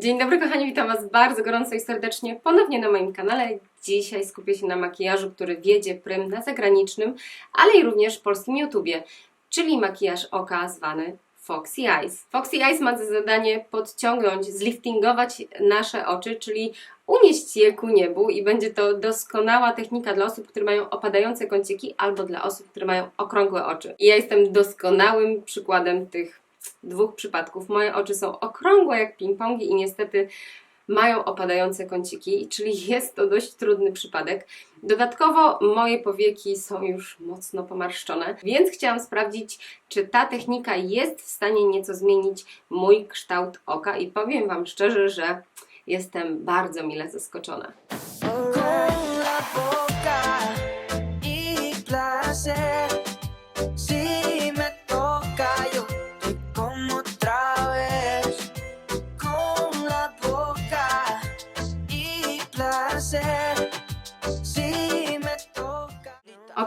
Dzień dobry kochani, witam Was bardzo gorąco i serdecznie ponownie na moim kanale. Dzisiaj skupię się na makijażu, który wiedzie prym na zagranicznym, ale i również polskim YouTubie, czyli makijaż oka zwany Foxy Eyes. Foxy Eyes ma za zadanie podciągnąć, zliftingować nasze oczy, czyli unieść je ku niebu i będzie to doskonała technika dla osób, które mają opadające kąciki albo dla osób, które mają okrągłe oczy. I ja jestem doskonałym przykładem tych dwóch przypadków. Moje oczy są okrągłe jak ping-pongi i niestety mają opadające kąciki, czyli jest to dość trudny przypadek. Dodatkowo moje powieki są już mocno pomarszczone, więc chciałam sprawdzić, czy ta technika jest w stanie nieco zmienić mój kształt oka i powiem Wam szczerze, że jestem bardzo mile zaskoczona.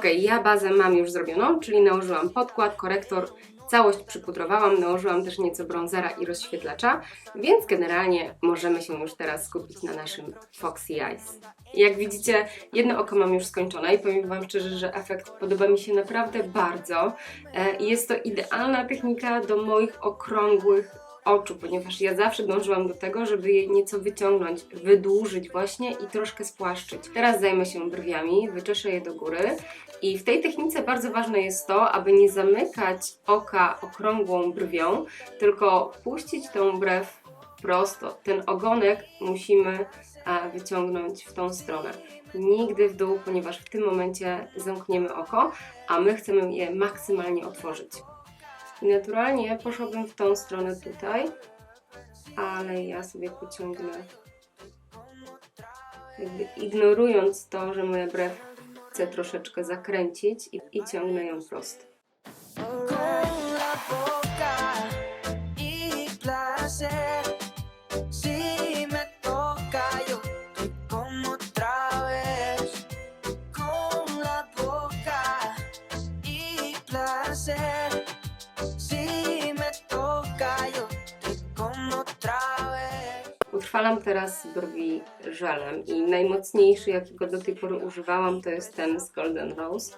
Ok, ja bazę mam już zrobioną, czyli nałożyłam podkład, korektor, całość przypudrowałam, nałożyłam też nieco bronzera i rozświetlacza, więc generalnie możemy się już teraz skupić na naszym Foxy Eyes. Jak widzicie, jedno oko mam już skończone i powiem Wam szczerze, że efekt podoba mi się naprawdę bardzo. E, Jest to idealna technika do moich okrągłych oczu, ponieważ ja zawsze dążyłam do tego, żeby je nieco wyciągnąć, wydłużyć właśnie i troszkę spłaszczyć. Teraz zajmę się brwiami, wyczeszę je do góry i w tej technice bardzo ważne jest to, aby nie zamykać oka okrągłą brwią, tylko puścić tą brew prosto. Ten ogonek musimy a, wyciągnąć w tą stronę. Nigdy w dół, ponieważ w tym momencie zamkniemy oko, a my chcemy je maksymalnie otworzyć. I naturalnie poszłabym w tą stronę tutaj, ale ja sobie pociągnę, jakby ignorując to, że moja brew chce troszeczkę zakręcić i, i ciągnę ją prosto. Utrwalam teraz brwi żelem i najmocniejszy, jakiego do tej pory używałam, to jest ten z Golden Rose.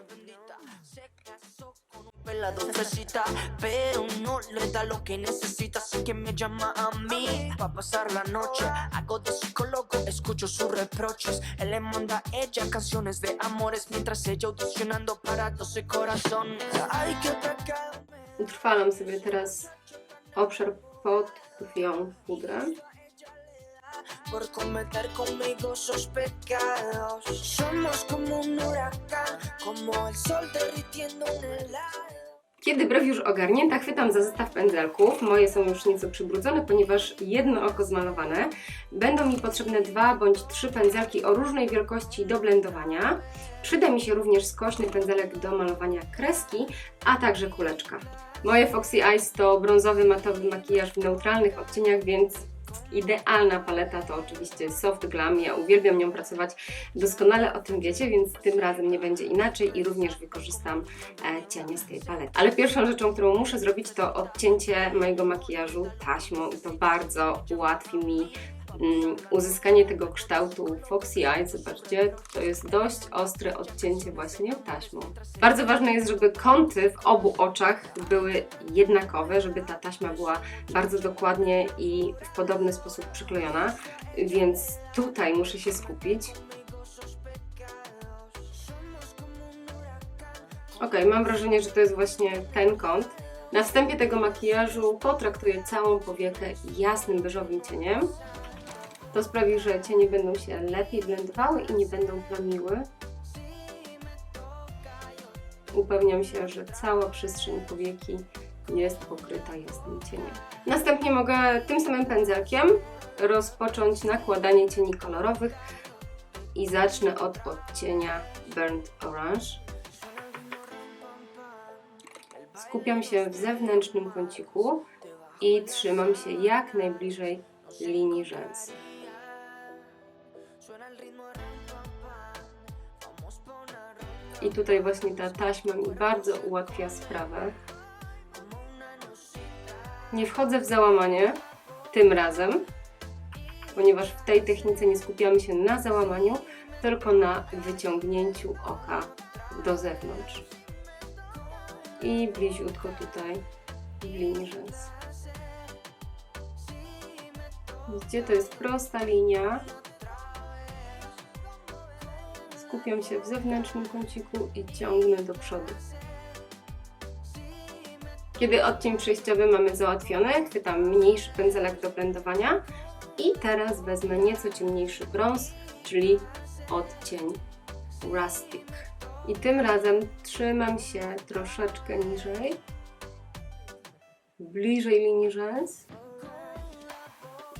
Pelado fresita, pero le da lo que necesita, así que me llama a mí pa pasar la noche. Hago de psicólogo, escucho sus reproches. Él le manda a ella canciones de amores mientras ella audicionando para 12 corazones. Hay que atacarme. Utrwalam sobie teraz obszar pod krwią pudrę. Por cometer conmigo sus pecados. Somos como un huracán, como el sol derritiendo un helado. Kiedy brew już ogarnięta, chwytam za zestaw pędzelków. Moje są już nieco przybrudzone, ponieważ jedno oko zmalowane. Będą mi potrzebne dwa bądź trzy pędzelki o różnej wielkości do blendowania. Przyda mi się również skośny pędzelek do malowania kreski, a także kuleczka. Moje Foxy Eyes to brązowy matowy makijaż w neutralnych odcieniach, więc idealna paleta to oczywiście Soft Glam. Ja uwielbiam nią pracować, doskonale o tym wiecie, więc tym razem nie będzie inaczej i również wykorzystam e, cienie z tej palety. Ale pierwszą rzeczą, którą muszę zrobić, to odcięcie mojego makijażu taśmą i to bardzo ułatwi mi uzyskanie tego kształtu Foxy Eye. Zobaczcie, to jest dość ostre odcięcie właśnie taśmą. Bardzo ważne jest, żeby kąty w obu oczach były jednakowe, żeby ta taśma była bardzo dokładnie i w podobny sposób przyklejona, więc tutaj muszę się skupić. Ok, mam wrażenie, że to jest właśnie ten kąt. Na wstępie tego makijażu potraktuję całą powiekę jasnym beżowym cieniem. To sprawi, że cienie będą się lepiej blendowały i nie będą plamiły. Upewniam się, że cała przestrzeń powieki jest pokryta jasnym cieniem. Następnie mogę tym samym pędzelkiem rozpocząć nakładanie cieni kolorowych i zacznę od odcienia Burnt Orange. Skupiam się w zewnętrznym kąciku i trzymam się jak najbliżej linii rzęs. I tutaj właśnie ta taśma mi bardzo ułatwia sprawę. Nie wchodzę w załamanie tym razem, ponieważ w tej technice nie skupiamy się na załamaniu, tylko na wyciągnięciu oka do zewnątrz. I bliziutko tutaj w linii rzęs. Widzicie, to jest prosta linia. Skupiam się w zewnętrznym kąciku i ciągnę do przodu. Kiedy odcień przejściowy mamy załatwiony, chwytam mniejszy pędzelek do blendowania i teraz wezmę nieco ciemniejszy brąz, czyli odcień Rustic. I tym razem trzymam się troszeczkę niżej, bliżej linii rzęs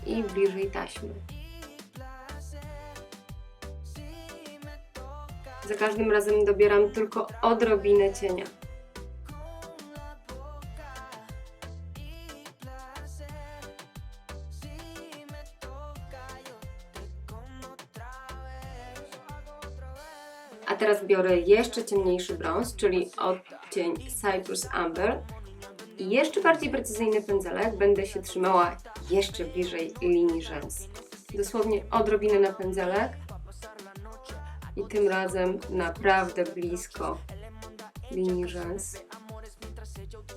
i bliżej taśmy. Za każdym razem dobieram tylko odrobinę cienia. A teraz biorę jeszcze ciemniejszy brąz, czyli odcień Cyprus Amber. I jeszcze bardziej precyzyjny pędzelek będę się trzymała jeszcze bliżej linii rzęs. Dosłownie odrobinę na pędzelek i tym razem naprawdę blisko linii rzęs.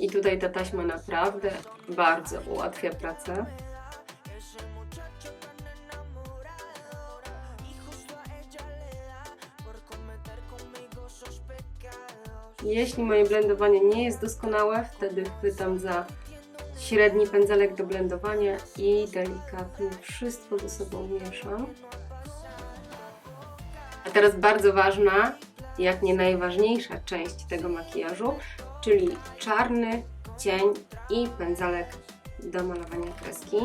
I tutaj ta taśma naprawdę bardzo ułatwia pracę. Jeśli moje blendowanie nie jest doskonałe, wtedy chwytam za średni pędzelek do blendowania i delikatnie wszystko ze sobą mieszam. Teraz bardzo ważna, jak nie najważniejsza część tego makijażu, czyli czarny cień i pędzelek do malowania kreski.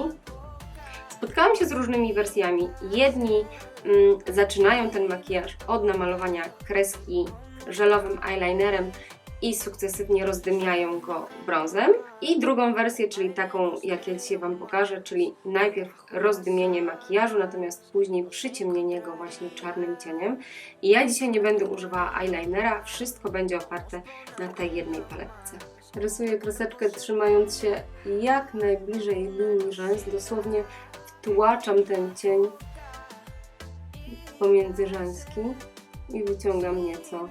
Spotkałam się z różnymi wersjami. Jedni mm, zaczynają ten makijaż od namalowania kreski żelowym eyelinerem i sukcesywnie rozdymiają go brązem. I drugą wersję, czyli taką, jak ja dzisiaj Wam pokażę, czyli najpierw rozdymienie makijażu, natomiast później przyciemnienie go właśnie czarnym cieniem. I ja dzisiaj nie będę używała eyelinera, wszystko będzie oparte na tej jednej paletce. Rysuję kreseczkę trzymając się jak najbliżej linii rzęs, dosłownie wtłaczam ten cień pomiędzy rzęski i wyciągam nieco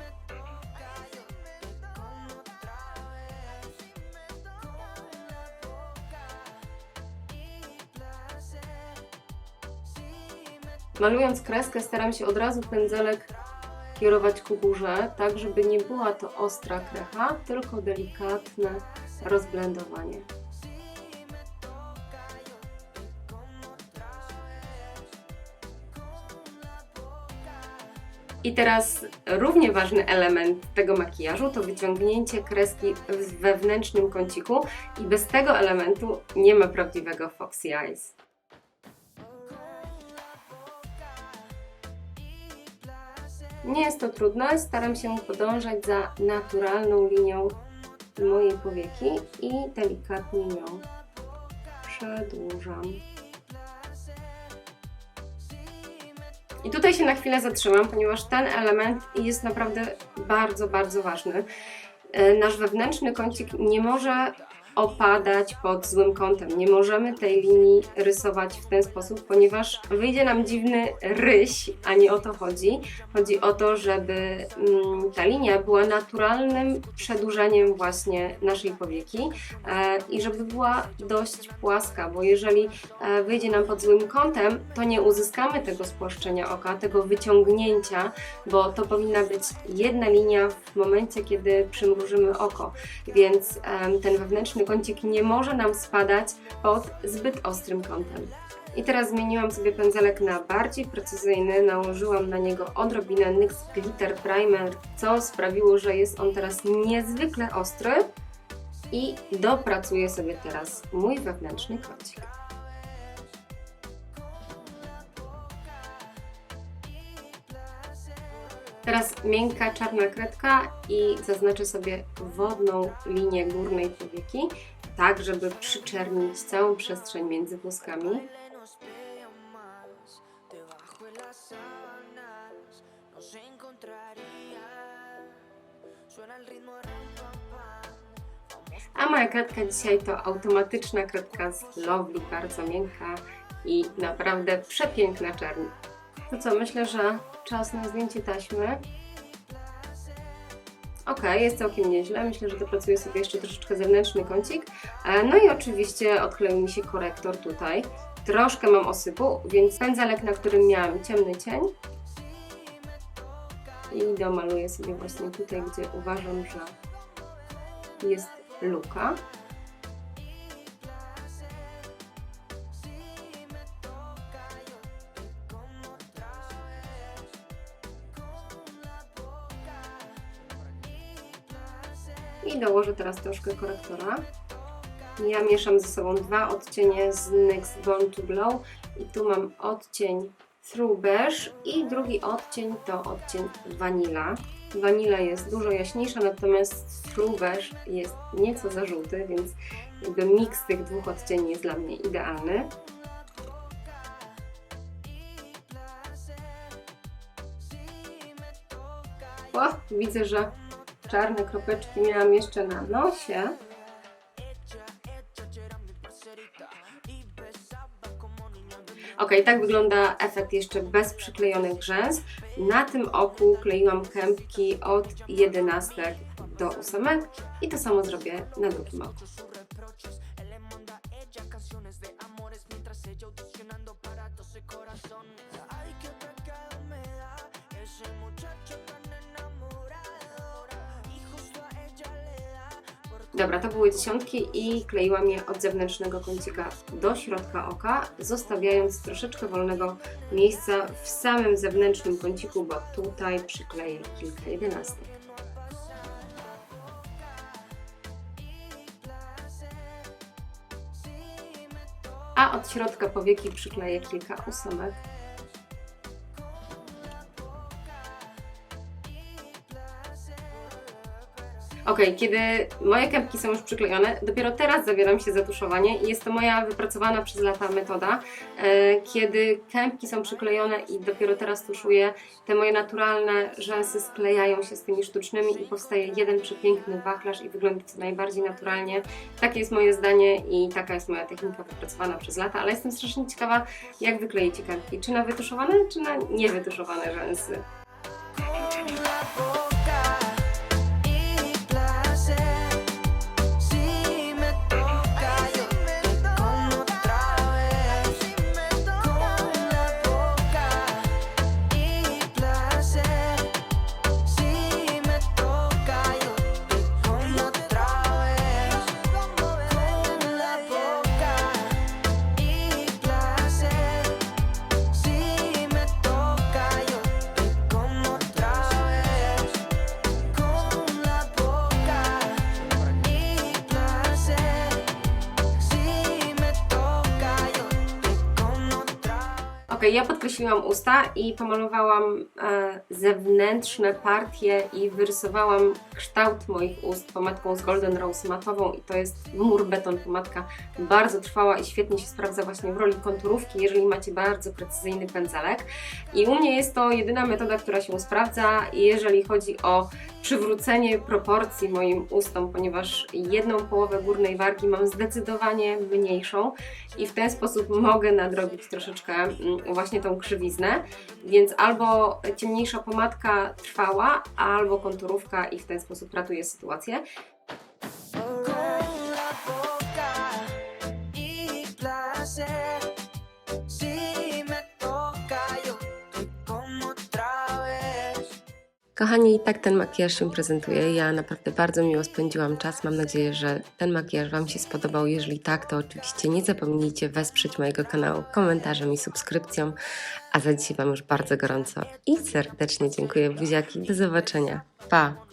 Malując kreskę staram się od razu pędzelek kierować ku górze, tak żeby nie była to ostra krecha, tylko delikatne rozblendowanie. I teraz równie ważny element tego makijażu to wyciągnięcie kreski w wewnętrznym kąciku i bez tego elementu nie ma prawdziwego Foxy Eyes. Nie jest to trudne, staram się podążać za naturalną linią mojej powieki i delikatnie ją przedłużam. I tutaj się na chwilę zatrzymam, ponieważ ten element jest naprawdę bardzo, bardzo ważny. E, Nasz wewnętrzny kącik nie może opadać pod złym kątem. Nie możemy tej linii rysować w ten sposób, ponieważ wyjdzie nam dziwny ryś, a nie o to chodzi. Chodzi o to, żeby mm, ta linia była naturalnym przedłużeniem właśnie naszej powieki e, i żeby była dość płaska, bo jeżeli e, wyjdzie nam pod złym kątem, to nie uzyskamy tego spłaszczenia oka, tego wyciągnięcia, bo to powinna być jedna linia w momencie, kiedy przymrużymy oko. Więc ten wewnętrzny kącik nie może nam spadać pod zbyt ostrym kątem. I teraz zmieniłam sobie pędzelek na bardziej precyzyjny, nałożyłam na niego odrobinę NYX Glitter Primer, co sprawiło, że jest on teraz niezwykle ostry i dopracuję sobie teraz mój wewnętrzny kącik. Teraz miękka czarna kredka i zaznaczę sobie wodną linię górnej powieki, tak żeby przyczernić całą przestrzeń między włoskami. A moja kredka dzisiaj to automatyczna kredka z Lovely, bardzo miękka i naprawdę przepiękna czerń. To co, myślę, że czas na zdjęcie taśmy. Ok, jest całkiem nieźle. Myślę, że dopracuję sobie jeszcze troszeczkę zewnętrzny kącik. E, No i oczywiście odkleił mi się korektor tutaj. Troszkę mam osypu, więc pędzelek, na którym miałam ciemny cień. I domaluję sobie właśnie tutaj, gdzie uważam, że jest luka. I dołożę teraz troszkę korektora. Ja mieszam ze sobą dwa odcienie z NYX Born to Glow i tu mam odcień Through Beige i drugi odcień to odcień Vanilla. Vanilla jest dużo jaśniejsza, natomiast Through Beige jest nieco za żółty, więc jakby miks tych dwóch odcieni jest dla mnie idealny. O, widzę, że czarne kropeczki miałam jeszcze na nosie. Ok, tak wygląda efekt jeszcze bez przyklejonych rzęs. Na tym oku kleiłam kępki od 11 do 8 i to samo zrobię na drugim oku. Dobra, to były dziesiątki i kleiłam je od zewnętrznego kącika do środka oka, zostawiając troszeczkę wolnego miejsca w samym zewnętrznym kąciku, bo tutaj przykleję kilka jedenastek. A od środka powieki przykleję kilka ósemek. Ok, kiedy moje kępki są już przyklejone, dopiero teraz zabieram się za tuszowanie i jest to moja wypracowana przez lata metoda. E, Kiedy kępki są przyklejone i dopiero teraz tuszuję, te moje naturalne rzęsy sklejają się z tymi sztucznymi i powstaje jeden przepiękny wachlarz i wygląda to najbardziej naturalnie. Takie jest moje zdanie i taka jest moja technika wypracowana przez lata, ale jestem strasznie ciekawa, jak wykleicie kępki. Czy na wytuszowane, czy na niewytuszowane rzęsy. Podkreśliłam usta i pomalowałam e, zewnętrzne partie i wyrysowałam kształt moich ust pomadką z Golden Rose matową i to jest mur beton pomadka. Bardzo trwała i świetnie się sprawdza właśnie w roli konturówki, jeżeli macie bardzo precyzyjny pędzelek. I u mnie jest to jedyna metoda, która się sprawdza, jeżeli chodzi o przywrócenie proporcji moim ustom, ponieważ jedną połowę górnej wargi mam zdecydowanie mniejszą i w ten sposób mogę nadrobić troszeczkę mm, właśnie tą krzywiznę, więc albo ciemniejsza pomadka trwała, albo konturówka i w ten sposób ratuje sytuację. Kochani, tak ten makijaż się prezentuje. Ja naprawdę bardzo miło spędziłam czas. Mam nadzieję, że ten makijaż Wam się spodobał. Jeżeli tak, to oczywiście nie zapomnijcie wesprzeć mojego kanału komentarzem i subskrypcją. A za dzisiaj Wam już bardzo gorąco i serdecznie dziękuję. Buziaki, do zobaczenia. Pa!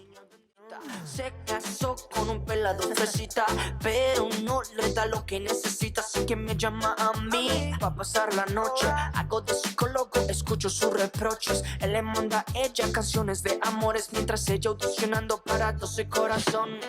Con un pelado fresita, pero no le da lo que necesita, así que me llama a mí pa pasar la noche. Hago de psicólogo, escucho sus reproches. Él le manda a ella canciones de amores mientras ella audicionando para 12 corazones.